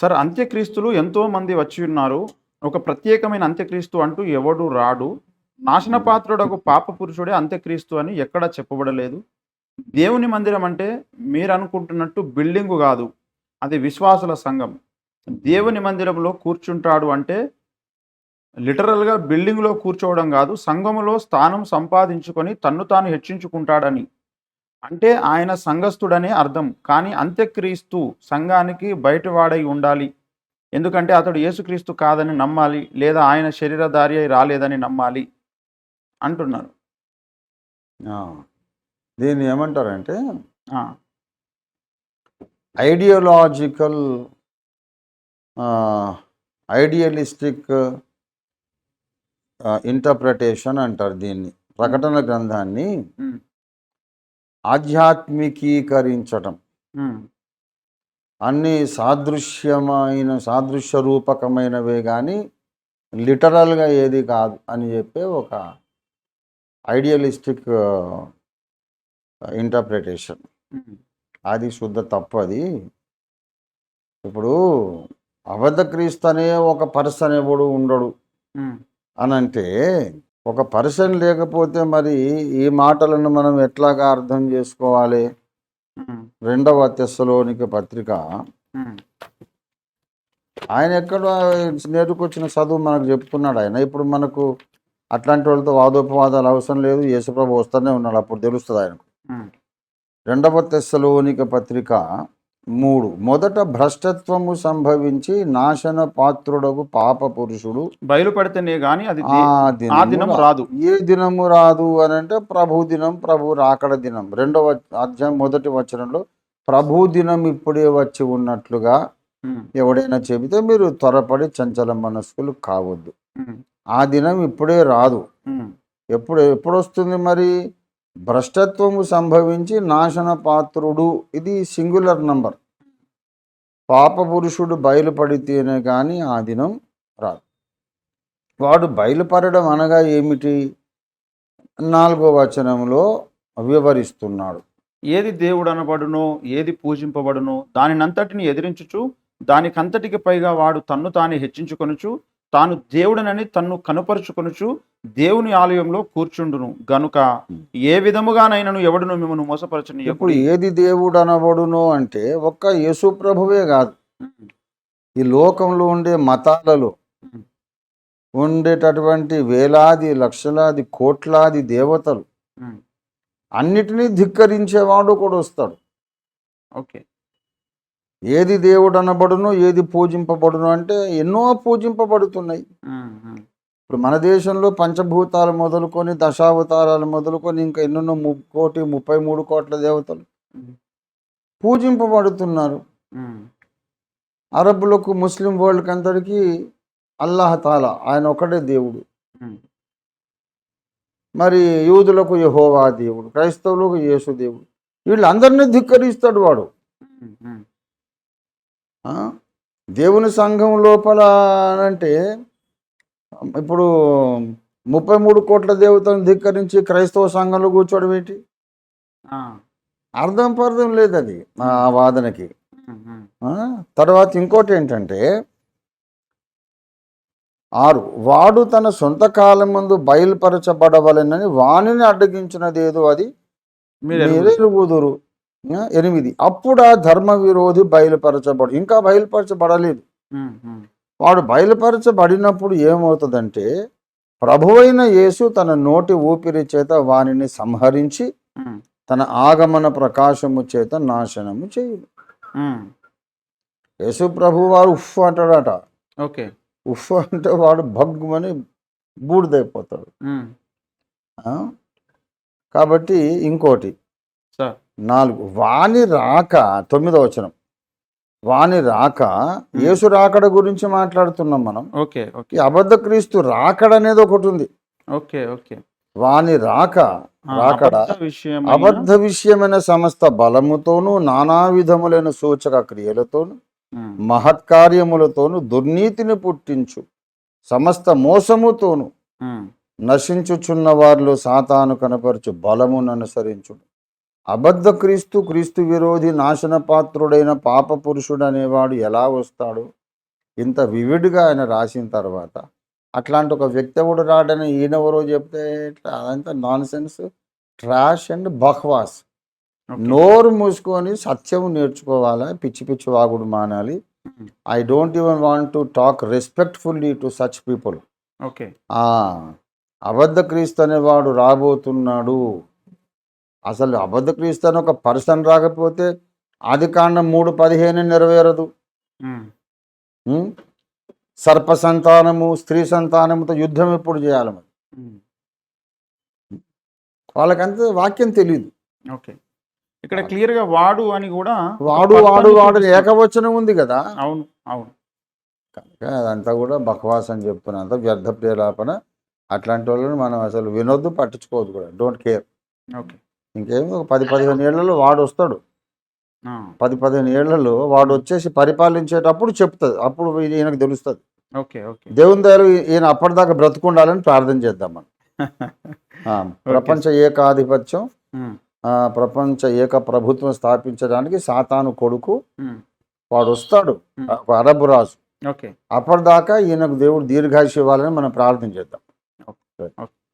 Sir అంత్యక్రీస్తులు ఎంతో మంది వచ్చి ఉన్నారు. ఒక ప్రత్యేకమైన అంత్యక్రీస్తు అంటూ ఎవడు రాడు. నాశనపాత్రుడకు పాప పురుషుడే అంత్యక్రీస్తు అని ఎక్కడా చెప్పబడలేదు. దేవుని మందిరం అంటే మీరు అనుకుంటున్నట్టు బిల్డింగు కాదు. అది విశ్వాసుల సంఘం. దేవుని మందిరంలో కూర్చుంటాడు అంటే లిటరల్గా బిల్డింగ్లో కూర్చోవడం కాదు సంఘములో స్థానం సంపాదించుకొని తన్ను తాను హెచ్చించుకుంటాడని. అంటే ఆయన సంఘస్థుడనే అర్థం. కానీ అంత్యక్రీస్తు సంఘానికి బయటవాడై ఉండాలి. ఎందుకంటే అతడు యేసుక్రీస్తు కాదని నమ్మాలి లేదా ఆయన శరీరధారి అయి రాలేదని నమ్మాలి అంటున్నారు. దీన్ని ఏమంటారంటే ఐడియోలాజికల్ ఐడియలిస్టిక్ ఇంటర్ప్రిటేషన్ అంటారు దీన్ని. ప్రకటన గ్రంథాన్ని ఆధ్యాత్మికీకరించటం. అన్ని సాదృశ్యమైన సాదృశ్య రూపకమైనవే కానీ లిటరల్గా ఏది కాదు అని చెప్పే ఒక ఐడియలిస్టిక్ ఇంటర్ప్రిటేషన్. అది శుద్ధ తప్పు అది ఇప్పుడు అబద్ధ క్రీస్తు అనే ఒక పర్సన్ ఎవడు ఉండడు అని అంటే ఒక పర్సన్ లేకపోతే మరి ఈ మాటలను మనం ఎట్లాగా అర్థం చేసుకోవాలి? రెండవ తెస్సలోనికి పత్రిక. ఆయన ఎక్కడ నేర్చుకొచ్చిన చదువు మనకు చెప్తున్నాడు ఆయన. ఇప్పుడు మనకు అట్లాంటి వాళ్ళతో వాదోపవాదాలు అవసరం లేదు. యేసుప్రభు వస్తూనే ఉన్నాడు. అప్పుడు తెలుస్తుంది ఆయనకు. రెండవ తెస్సలోనిక పత్రిక. మూడు. మొదట భ్రష్టత్వము సంభవించి నాశన పాత్రుడకు పాప పురుషుడు బయలుపడితేనే గాని అది ఆ దినం రాదు. ఏ దినము రాదు అని అంటే ప్రభు దినం ప్రభు రాకడ దినం. రెండవ అధ్యాయం మొదటి వచనంలో ప్రభు దినం ఇప్పుడే వచ్చి ఉన్నట్లుగా ఎవడైనా చెబితే మీరు త్వరపడి చంచల మనస్కులు కావద్దు. ఆ దినం ఇప్పుడే రాదు. ఎప్పుడు ఎప్పుడు వస్తుంది మరి? భ్రష్టత్వము సంభవించి నాశన పాత్రుడు ఇది సింగులర్ నంబర్. పాప పురుషుడు బయలుపడితేనే కానీ ఆ దినం రాదు. వాడు బయలుపడడం అనగా ఏమిటి? నాలుగో వచనంలో వివరిస్తున్నాడు. ఏది దేవుడు అనబడునో ఏది పూజింపబడునో దానినంతటిని ఎదిరించుచు దానికంతటికి పైగా వాడు తన్ను తాను హెచ్చించుకొనుచు తాను దేవుడనని తన్ను కనుపరుచుకొనుచు దేవుని ఆలయంలో కూర్చుండును. గనుక ఏ విధముగానైనను ఎవడును మిమ్మల్ని మోసపరచని ఇప్పుడు ఏది దేవుడు అనబడునో అంటే ఒక్క యేసు ప్రభువే కాదు. ఈ లోకంలో ఉండే మతాలలో ఉండేటటువంటి వేలాది లక్షలాది కోట్లాది దేవతలు అన్నిటినీ ధిక్కరించేవాడు కూడా వస్తాడు. ఓకే. ఏది దేవుడు అనబడును ఏది పూజింపబడును అంటే ఎన్నో పూజింపబడుతున్నాయి. ఇప్పుడు మన దేశంలో పంచభూతాలు మొదలుకొని దశావతారాలు మొదలుకొని ఇంకా ఎన్నెన్నో ము కోటి ముప్పై మూడు కోట్ల దేవతలు పూజింపబడుతున్నారు. అరబ్బులకు ముస్లిం వరల్డ్కి అందరికీ అల్లాహ్ తాలా ఆయన ఒకటే దేవుడు. మరి యూదులకు యెహోవా దేవుడు క్రైస్తవులకు యేసు దేవుడు. వీళ్ళందరినీ ధిక్కరిస్తాడు వాడు? దేవుని సంఘం లోపల అంటే ఇప్పుడు ముప్పై మూడు కోట్ల దేవతలను ధిక్కరించి క్రైస్తవ సంఘంలో కూర్చోవడం ఏంటి? అర్థం పర్థం లేదు అది ఆ వాదనకి? తర్వాత ఇంకోటి ఏంటంటే ఆరు వాడు తన సొంత కాలం ముందు బయలుపరచబడవలెనని వాణిని అడ్డగించినదేదో అది మీరు ఎరుగుదురు ఆ, ఎనిమిది. అప్పుడు ఆ ధర్మ విరోధి బయలుపరచబడు ఇంకా బయలుపరచబడలేదు. వాడు బయలుపరచబడినప్పుడు ఏమవుతుందంటే ప్రభువైన యేసు తన నోటి ఊపిరి చేత వానిని సంహరించి తన ఆగమన ప్రకాశము చేత నాశనము ఉమ్. యేసు ప్రభు వారు ఉఫ్ అంటాడట. ఓకే. ఉఫ్ అంటే వాడు భగ్గుమని బూడిదైపోతాడు? కాబట్టి ఇంకోటి నాలుగు. వాని రాక తొమ్మిదో వచనం. వాని రాక యేసు రాకడ గురించి మాట్లాడుతున్నాం మనం. Okay okay. అబద్ధ క్రీస్తు రాకడ అనేది ఒకటి ఉంది. Okay okay. వాని రాక రాకడ అబద్ధ విషయమైన సమస్త బలముతోను నానా విధములైన సూచక క్రియలతోను మహత్కార్యములతోను దుర్నీతిని పుట్టించు సమస్త మోసముతోను నశించుచున్న వారిలో సాతాను కనపరచు బలమును అనుసరించుడు అబద్ధ క్రీస్తు క్రీస్తు విరోధి నాశన పాత్రుడైన పాప పురుషుడు అనేవాడు ఎలా వస్తాడు? ఇంత వివిడ్గా ఆయన రాసిన తర్వాత. అట్లాంటి ఒక వ్యక్తి ఎవడు రాడని ఈయనెవరో చెప్తే అదంతా నాన్ సెన్స్ ట్రాష్ అండ్ బహ్వాస్. నోరు మూసుకొని సత్యం నేర్చుకోవాలా? పిచ్చి పిచ్చి వాగుడు మానాలి. I don't even want to talk respectfully to such people okay. అబద్ధ క్రీస్తు అనేవాడు రాబోతున్నాడు. అసలు అబద్ధ క్రీస్తు అని ఒక పర్సన్ రాకపోతే ఆది కాండం మూడు పదిహేను నెరవేరదు? సర్ప సంతానము స్త్రీ సంతానముతో యుద్ధం ఎప్పుడు చేయాలి మరి. వాళ్ళకంత వాక్యం తెలియదు ఓకే. ఇక్కడ క్లియర్గా వాడు అని కూడా వాడు వాడు వాడు. ఏకవచనం ఉంది కదా? అవును అవును. కనుక అదంతా కూడా బకవాస్ అని చెప్తున్నంత వ్యర్థ ప్రేలాపన అట్లాంటి వాళ్ళని మనం అసలు వినొద్దు పట్టించుకోవద్దు కూడా. Don't care okay. ఇంకేమో ఒక పది పదిహేను ఏళ్ళలో వాడు వస్తాడు. పది పదిహేను ఏళ్ళలో వాడు వచ్చేసి పరిపాలించేటప్పుడు చెప్తుంది. అప్పుడు ఈయనకు తెలుస్తుంది. Okay okay. దేవుని దయలు ఈయన అప్పటిదాకా బ్రతుకుండాలని ప్రార్థన చేద్దాం మనం. ప్రపంచ ఏకాధిపత్యం ప్రపంచ ఏక ప్రభుత్వం స్థాపించడానికి సాతాను కొడుకు. వాడు వస్తాడు. ఒక అరబు రాజు. ఓకే. అప్పటిదాకా ఈయనకు దేవుడు దీర్ఘాయుష్ ఇవ్వాలని మనం ప్రార్థన చేద్దాం. ఓకే.